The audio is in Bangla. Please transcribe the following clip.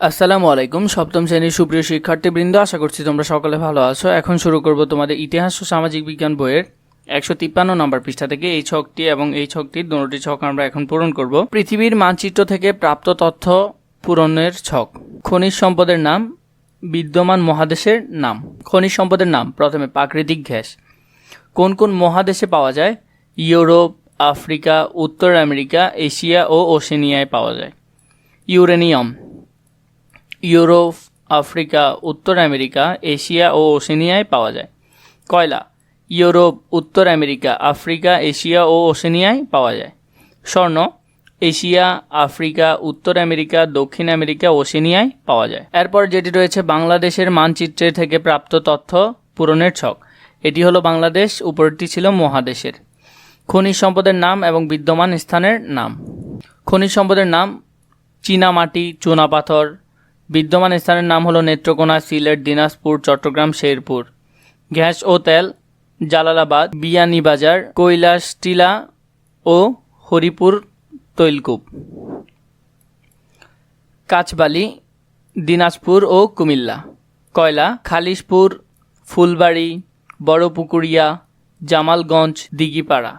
আসসালামু আলাইকুম, সপ্তম শ্রেণির সুপ্রিয় শিক্ষার্থীবৃন্দ, আশা করছি তোমরা সকলে ভালো আছো। এখন শুরু করব তোমাদের ইতিহাস ও সামাজিক বিজ্ঞান বইয়ের একশো তিপ্পান্ন নম্বর পৃষ্ঠা থেকে। এই ছকটি এবং এই ছকটির দুটি ছক আমরা এখন পূরণ করব। পৃথিবীর মানচিত্র থেকে প্রাপ্ত তথ্য পূরণের ছক। খনিজ সম্পদের নাম, বিদ্যমান মহাদেশের নাম। খনিজ সম্পদের নাম, প্রথমে প্রাকৃতিক গ্যাস। কোন কোন মহাদেশে পাওয়া যায়? ইউরোপ, আফ্রিকা, উত্তর আমেরিকা, এশিয়া ও ওশেনিয়ায় পাওয়া যায়। ইউরেনিয়াম। ইউরোপ, আফ্রিকা, উত্তর আমেরিকা, এশিয়া ও ওশেনিয়ায় পাওয়া যায়। কয়লা, ইউরোপ, উত্তর আমেরিকা, আফ্রিকা, এশিয়া ও ওশেনিয়ায় পাওয়া যায়। স্বর্ণ, এশিয়া, আফ্রিকা, উত্তর আমেরিকা, দক্ষিণ আমেরিকা, ওশেনিয়ায় পাওয়া যায়। এরপর যেটি রয়েছে বাংলাদেশের মানচিত্রের থেকে প্রাপ্ত তথ্য পূরণের ছক। এটি হলো বাংলাদেশ, উপরটি ছিল মহাদেশের। খনিজ সম্পদের নাম এবং বিদ্যমান স্থানের নাম। খনিজ সম্পদের নাম চীনামাটি চুনাপাথর বিদ্যমান স্থানের নাম হলো নেত্রকোনা, সিলেট, দিনাজপুর, চট্টগ্রাম, শেরপুর। গ্যাস ও তেল, জালালাবাদ, বিয়ানীবাজার, কৈলাস, টিলা ও হরিপুর, তৈলকূপ। কাঁচবালি, দিনাজপুর ও কুমিল্লা। কয়লা, খালিশপুর, ফুলবাড়ি, বড়পুকুরিয়া, জামালগঞ্জ, দিঘিপাড়া।